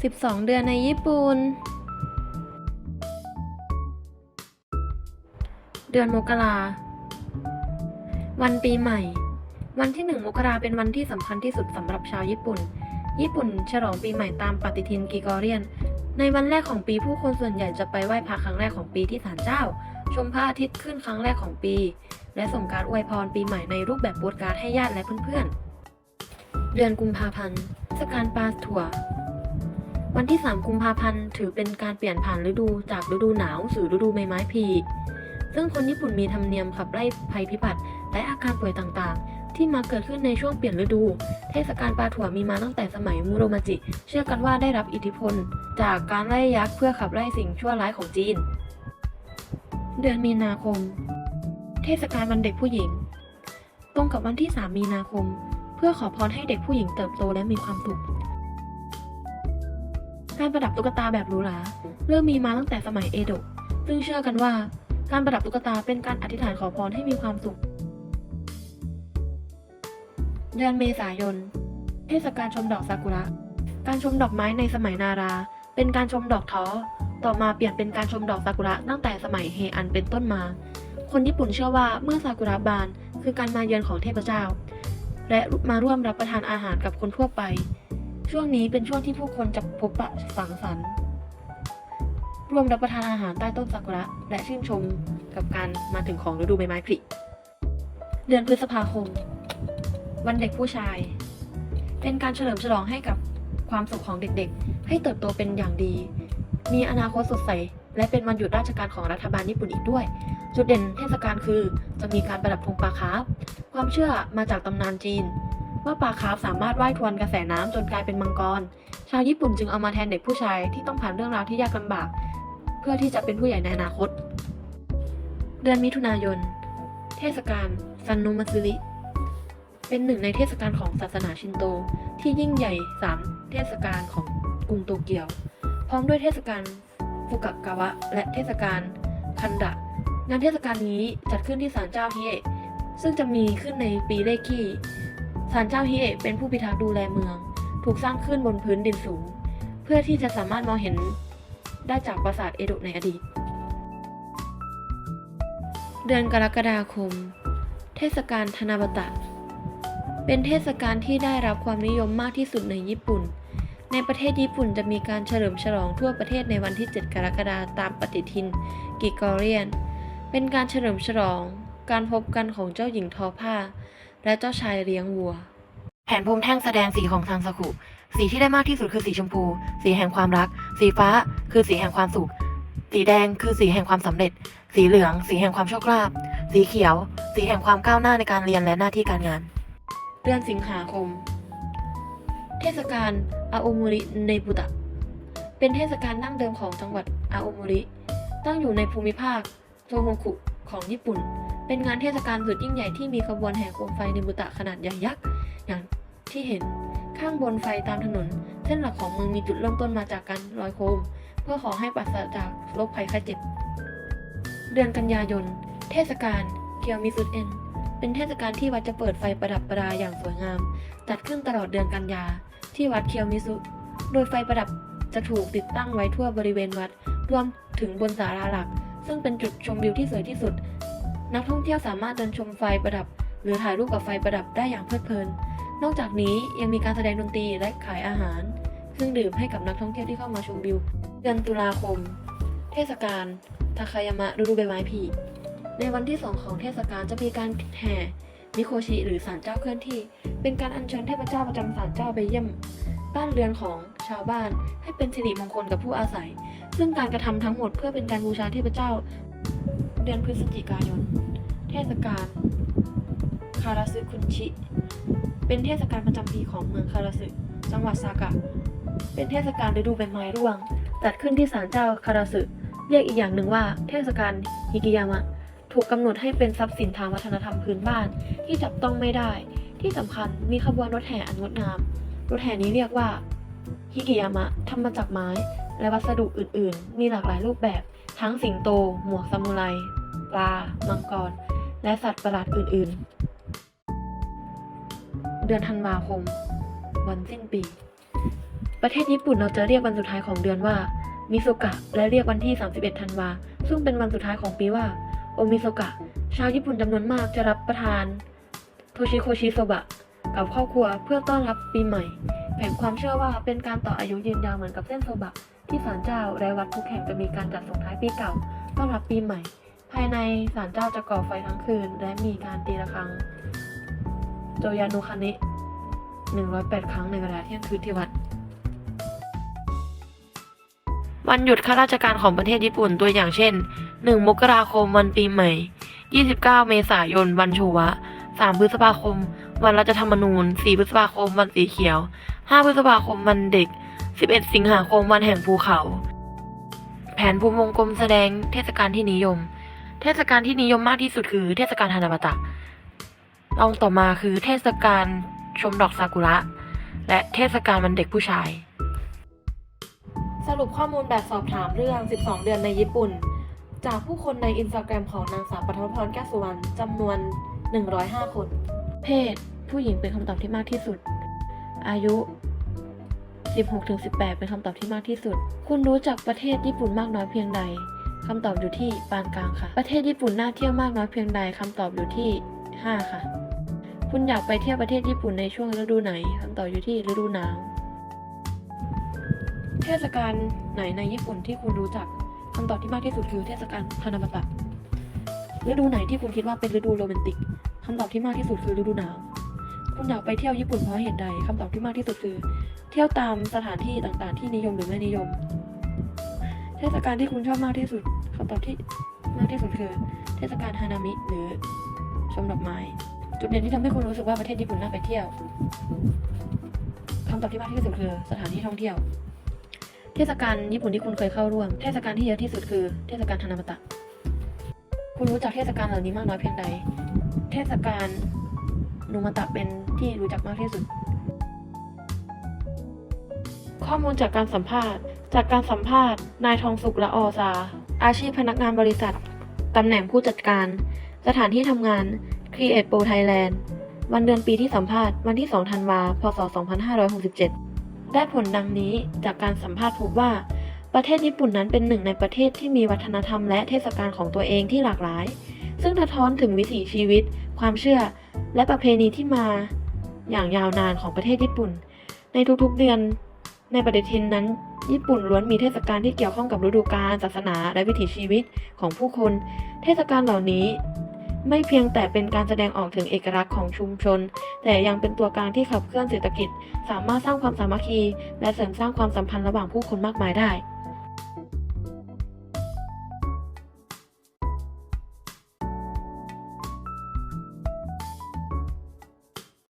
12 เดือนในญี่ปุ่น เดือนมกราวันปีใหม่ วันที่ 1 มกราเป็นวันที่สำคัญที่สุดสำหรับชาวญี่ปุ่น ญี่ปุ่นฉลองปีใหม่ตามปฏิทินกรีกอเรียน ในวันแรกของปีผู้คนส่วนใหญ่จะไปไหว้พระครั้งแรกของปีที่ศาลเจ้า ชมพระอาทิตย์ขึ้นครั้งแรกของปี และส่งการอวยพรปีใหม่ในรูปแบบโปสการ์ดให้ญาติและเพื่อนๆเดือนกุมภาพันธ์เทศกาลปลาถั่ว วันที่ 3 กุมภาพันธ์ ถือเป็นการเปลี่ยนผ่านฤดูจากฤดูหนาวสู่ฤดูใบไม้ผลิซึ่งคนญี่ปุ่นมีธรรมเนียมขับไล่ภัยพิบัติ และอาการป่วยต่างๆ ที่มาเกิดขึ้นในช่วงเปลี่ยนฤดู เทศกาลปลาถั่วมีมาตั้งแต่สมัยมูโรมาจิ เชื่อกันว่าได้รับอิทธิพล จากการไล่ยักษ์เพื่อขับไล่สิ่งชั่วร้ายของจีน เดือนมีนาคม เทศกาลวันเด็กผู้หญิง ตรงกับวันที่ 3 มีนาคม เพื่อขอพรให้เด็กผู้หญิงเติบโตและมีความสุข การประดับตุ๊กตาแบบหรูหราเริ่มมีมาตั้งแต่สมัยเอโดะซึ่งเชื่อกันว่า การประดับตุ๊กตาเป็นการอธิษฐานขอพรให้มีความสุข เดือนเมษายน เทศกาลชมดอกซากุระ การชมดอกไม้ในสมัยนารา เป็นการชมดอกท้อ ต่อมาเปลี่ยนเป็นการชมดอกซากุระตั้งแต่สมัยเฮอันเป็นต้นมา คนญี่ปุ่นเชื่อว่าเมื่อซากุระบานคือการมาเยือนของเทพเจ้า และมาร่วมรับประทานอาหารกับคนทั่วไป ช่วงนี้เป็นช่วงที่ผู้คนจะพบปะสังสรรค์ร่วมรับประทานอาหารใต้ต้นซากุระและชื่นชมกับการมาถึงของฤดูใบไม้ผลิเดือนพฤษภาคม วันเด็กผู้ชาย เป็นการเฉลิมฉลองให้กับความสุขของเด็กๆ ให้เติบโตเป็นอย่างดี มีอนาคตสดใส และเป็นวันหยุดราชการของรัฐบาลญี่ปุ่นอีกด้วย จุดเด่นเทศกาลคือจะมีการประดับธงปลาคาร์ฟความเชื่อมาจากตำนานจีน ว่าปลาคาร์ฟสามารถว่ายทวนกระแสน้ำจนกลายเป็นมังกร ชาวญี่ปุ่นจึงเอามาแทนเด็กผู้ชายที่ต้องผ่านเรื่องราวที่ยากลำบาก เพื่อที่จะเป็นผู้ใหญ่ในอนาคต เดือนมิถุนายน เทศกาลซันโนมัตสึริเป็นหนึ่งในเทศกาลของศาสนาชินโต ที่ยิ่งใหญ่สามเทศกาลของกรุงโตเกียว พร้อมด้วยเทศกาลฟุกะกาวะ และเทศกาลคันดะ งานเทศกาลนี้จัดขึ้นที่ศาลเจ้าฮิเอะซึ่งจะมีขึ้นในปีเลขคี่ ศาลเจ้าฮิเอะเป็นผู้พิทักษ์ดูแลเมือง ถูกสร้างขึ้นบนพื้นดินสูง เพื่อที่จะสามารถมองเห็นได้จากปราสาทเอโดะในอดีต เดือนกรกฎาคม เทศกาลธนาบตะ เป็นเทศกาลที่ได้รับความนิยมมากที่สุดในญี่ปุ่น ในประเทศญี่ปุ่นจะมีการเฉลิมฉลองทั่วประเทศในวันที่ 7 กรกฎาคมตามปฏิทินกรีกอเรียน เป็นการเฉลิมฉลอง การพบกันของเจ้าหญิงทอผ้า และเจ้าชายเลี้ยงวัว แผนภูมิแท่งแสดงสีของทางสกุสีที่ได้มากที่สุดคือสีชมพู สีแห่งความรัก สีฟ้าคือสีแห่งความสุข สีแดงคือสีแห่งความสำเร็จ สีเหลือง สีแห่งความโชคลาภ สีเขียว สีแห่งความก้าวหน้าในการเรียนและหน้าที่การงาน เดือนสิงหาคม เทศกาลอาโอมุริในบุตะ เป็นเทศกาลดั้งเดิมของจังหวัดอาโอมุริ ตั้งอยู่ในภูมิภาคโทโฮคุของญี่ปุ่น เป็นงานเทศกาลสุดยิ่งใหญ่ที่มีขบวนแห่โคมไฟในบุตะขนาดใหญ่ยักษ์อย่างที่เห็นข้างบนไฟตามถนน เส้นหลักของเมืองมีจุดเริ่มต้นมาจากการลอยโคม เพื่อขอให้ปราศจากโรคภัยไข้เจ็บ เดือนกันยายน เทศกาลเคียวมิซุเอ็นเป็นเทศกาลที่วัดจะเปิดไฟประดับประดาอย่างสวยงาม จัดขึ้นตลอดเดือนกันยา ที่วัดเคียวมิซุโดยไฟประดับจะถูกติดตั้งไว้ทั่วบริเวณวัด รวมถึงบนศาลาหลัก ซึ่งเป็นจุดชมวิวที่สวยที่สุด นักท่องเที่ยวสามารถเดินชมไฟประดับ หรือถ่ายรูปกับไฟประดับได้อย่างเพลิดเพลิน นอกจากนี้ยังมีการแสดงดนตรีและขายอาหาร เครื่องดื่มให้กับนักท่องเที่ยวที่เข้ามาชมวิว เดือนตุลาคม เทศกาลทาคายามะฤดูใบไม้ผลิในวันที่สองของเทศกาลจะมีการแห่มิโคชิหรือศาลเจ้าเคลื่อนที่ เป็นการอัญเชิญเทพเจ้าประจำศาลเจ้าไปเยี่ยม บ้านเรือนของชาวบ้านให้เป็นสิริมงคลกับผู้อาศัย ซึ่งการกระทำทั้งหมดเพื่อเป็นการบูชาเทพเจ้า ดือนพฤศจิกายน เทศกาลคาราซึคุนชิ เป็นเทศกาลประจำปีของเมืองคาราซึจังหวัดซากะ เป็นเทศกาลฤดูใบไม้ร่วง จัดขึ้นที่ศาลเจ้าคาราซึเรียกอีกอย่างหนึ่งว่า เทศกาลฮิกิยามะ ถูกกำหนดให้เป็นทรัพย์สินทางวัฒนธรรมพื้นบ้านที่จับต้องไม่ได้ ที่สำคัญมีขบวนรถแห่อันงดงาม รถแห่นี้เรียกว่าฮิกิยามะทำมาจากไม้ และวัสดุอื่น ๆ มีหลากหลายรูปแบบ ทั้งสิงโต หมวกซามูไร ปลา มังกร และสัตว์ประหลาดอื่น ๆ เดือนธันวาคม วันสิ้นปี ประเทศญี่ปุ่นเราจะเรียกวันสุดท้ายของเดือนว่า มิโซกะ และเรียกวันที่ 31 ธันวา ซึ่งเป็นวันสุดท้ายของปีว่า โอมิโซกะ ชาวญี่ปุ่นจำนวนมากจะรับประทานโทชิโคชิโซบะ กับครอบครัวเพื่อต้อนรับปีใหม่ แผงความเชื่อว่าเป็นการต่ออายุยืนยาวเหมือนกับเส้นโซบะที่ศาลเจ้าและวัดทุกแห่งจะมีการจัดส่งท้ายปีเก่า ต้อนรับปีใหม่ ภายในศาลเจ้าจะก่อไฟทั้งคืน และมีการตีระฆัง โจยานุคานิ108 ครั้งในเวลาเที่ยงคืนที่วัด วันหยุดข้าราชการของประเทศญี่ปุ่นตัวอย่างเช่น 1 มกราคมวันปีใหม่ 29 เมษายนวันโชวะ 3 พฤษภาคม วันรัฐธรรมนูญ 4 พฤษภาคม วันสีเขียว 5 พฤษภาคมวันเด็ก 11 สิงหาคมวันแห่งภูเขา แผนภูมิวงกลมแสดงเทศกาลที่นิยม เทศกาลที่นิยมมากที่สุดคือเทศกาลฮานาบาตะรองต่อมาคือเทศกาลชมดอกซากุระ และเทศกาลวันเด็กผู้ชาย สรุปข้อมูลแบบสอบถามเรื่อง 12 เดือนในญี่ปุ่น จากผู้คนในอินสตาแกรมของนางสาวปฐมพรแก้วสุวรรณจำนวน 105 คน เพศ ผู้หญิงเป็นคำตอบที่มากที่สุด อายุ 16-18 เป็นคำตอบที่มากที่สุด คุณรู้จักประเทศญี่ปุ่นมากน้อยเพียงใด คำตอบอยู่ที่ปานกลางค่ะ ประเทศญี่ปุ่นน่าเที่ยวมากน้อยเพียงใดคำตอบอยู่ที่ 5 ค่ะ คุณอยากไปเที่ยวประเทศญี่ปุ่นในช่วงฤดูไหนคำตอบอยู่ที่ฤดูหนาว เทศกาลไหนในญี่ปุ่นที่คุณรู้จักคำตอบที่มากที่สุดคือเทศกาลฮานาบาตะฤดูไหนที่คุณคิดว่าเป็นฤดูโรแมนติกคำตอบที่มากที่สุดคือฤดูหนาว คุณอยากไปเที่ยวญี่ปุ่นเพราะเหตุใดคำตอบที่มากที่สุดคือ เที่ยวตามสถานที่ต่างๆ ที่นิยมหรือไม่นิยม เทศกาลที่คุณชอบมากที่สุดคำตอบที่มากที่สุดคือ เทศกาลฮานามิหรือชมดอกไม้ จุดเด่นที่ทำให้คุณรู้สึกว่าประเทศญี่ปุ่นน่าไปเที่ยวคำตอบที่มากที่สุดคือสถานที่ท่องเที่ยว เทศกาลญี่ปุ่นที่คุณเคยเข้าร่วม เทศกาลที่เยอะที่สุดคือ เทศกาลฮานาบาตะ คุณรู้จักเทศกาลเหล่านี้มากน้อยเพียงใด เทศกาลนูมาตะเป็นที่รู้จักมากที่สุด ข้อมูลจากการสัมภาษณ์ จากการสัมภาษณ์ นายทองสุขละออซา อาชีพพนักงานบริษัท ตำแหน่งผู้จัดการ สถานที่ทำงาน Create Pro Thailand วันเดือนปีที่สัมภาษณ์ วันที่ 2 ธันวา พศ 2567 ได้ผลดังนี้จากการสัมภาษณ์พบว่า ประเทศญี่ปุ่นนั้นเป็นหนึ่งในประเทศที่มีวัฒนธรรมและเทศกาลของตัวเองที่หลากหลาย ซึ่งสะท้อนถึงวิถีชีวิต ความเชื่อ และประเพณีที่มา อย่างยาวนานของประเทศญี่ปุ่น ในทุกๆเดือน ในปฏิทินนั้นญี่ปุ่นล้วนมีเทศกาลที่เกี่ยวข้องกับฤดูกาลศาสนา และวิถีชีวิตของผู้คน เทศกาลเหล่านี้ ไม่เพียงแต่เป็นการแสดงออกถึงเอกลักษณ์ของชุมชน แต่ยังเป็นตัวกลางที่ขับเคลื่อนเศรษฐกิจ สามารถสร้างความสามัคคี และเสริมสร้างความสัมพันธ์ระหว่างผู้คนมากมายได้